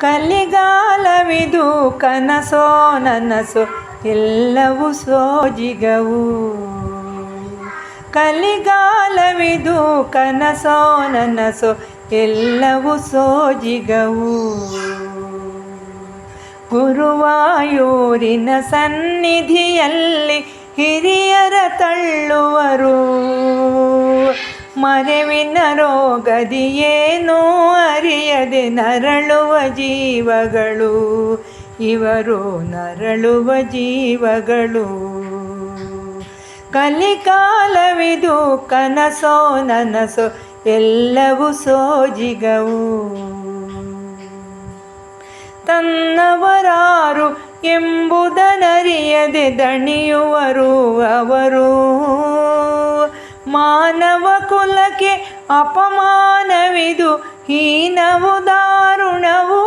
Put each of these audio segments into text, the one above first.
ಕಲಿಗಾಲವಿದು ಕನಸೋ ನನಸೋ ಎಲ್ಲವೂ ಸೋಜಿಗವು. ಕಲಿಗಾಲವಿದು ಕನಸೋ ನನಸೋ ಎಲ್ಲವೂ ಸೋಜಿಗವು. ಗುರುವಾಯೂರಿನ ಸನ್ನಿಧಿಯಲ್ಲಿ ಹಿರಿಯರ ತಳ್ಳುವರು. ಮರೆವಿನ ರೋಗದಿ ಏನೂ ಅರಿಯದೆ ನರಳುವ ಜೀವಗಳು. ಇವರು ನರಳುವ ಜೀವಗಳು. ಕಲಿಕಾಲವಿದು ಕನಸೋ ನನಸೋ ಎಲ್ಲವೂ ಸೋಜಿಗವು. ತನ್ನವರಾರು ಎಂಬುದನರಿಯದೆ ದಣಿಯುವರು ಅವರು ಮಾನವ ಕುಲಕ್ಕೆ ಅಪಮಾನವಿದು, ಹೀನವು ದಾರುಣವು,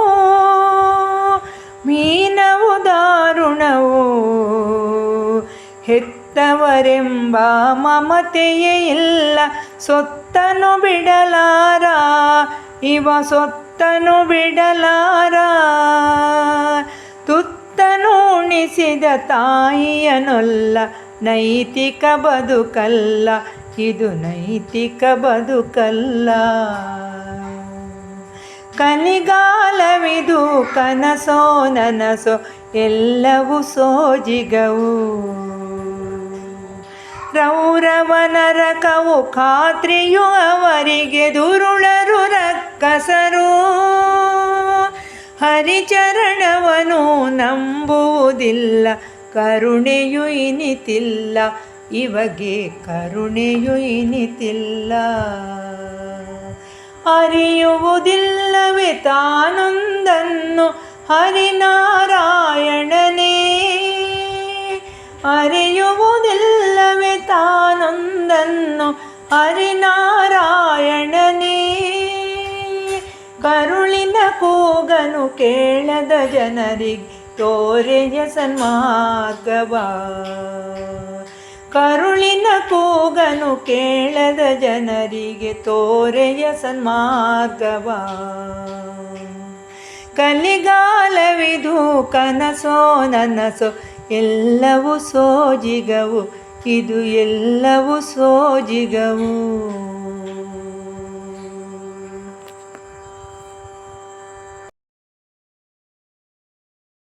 ಮೀನವು ದಾರುಣವು. ಹೆತ್ತವರೆಂಬ ಮಮತೆಯೇ ಇಲ್ಲ, ಸೊತ್ತನು ಬಿಡಲಾರ, ಇವ ಸೊತ್ತನು ಬಿಡಲಾರ. ತುತ್ತನು ಉಣಿಸಿದ ತಾಯಿಯನೊಲ್ಲ, ನೈತಿಕ ಬದುಕಲ್ಲ ಇದು ನೈತಿಕ ಬದುಕಲ್ಲ. ಕಲಿಗಾಲವಿದು ಕನಸೋ ನನಸೋ ಎಲ್ಲವೂ ಸೋಜಿಗವು. ರೌರವ ನರಕವು ಖಾತ್ರಿಯು ಅವರಿಗೆ ದುರುಳರು ರಕ್ಕಸರು. ಹರಿಚರಣವನು ನಂಬುವುದಿಲ್ಲ, ಕರುಣೆಯು ಇನಿತಿಲ್ಲ ಇವಗೆ ಕರುಣೆಯು ಇನಿತಿಲ್ಲ. ಅರಿಯುವುದಿಲ್ಲವೇ ತಾನೊಂದನ್ನು ಹರಿನಾರಾಯಣನೇ. ಅರಿಯುವುದಿಲ್ಲವೇ ತಾನೊಂದನ್ನು ಹರಿನಾರಾಯಣನೇ. ಕರುಳಿನ ಕೂಗನು ಕೇಳದ ಜನರಿಗೆ ತೋರೆಯ ಸನ್ಮಾರ್ಗವ. ಕರುಳಿನ ಕೂಗನು ಕೇಳದ ಜನರಿಗೆ ತೋರೆಯ ಸನ್ಮಾರ್ಗವ. ಕಲಿಗಾಲವಿದು ಕನಸೋ ನನಸೋ ಎಲ್ಲವೂ ಸೋಜಿಗವು ಇದು ಎಲ್ಲವೂ ಸೋಜಿಗವು.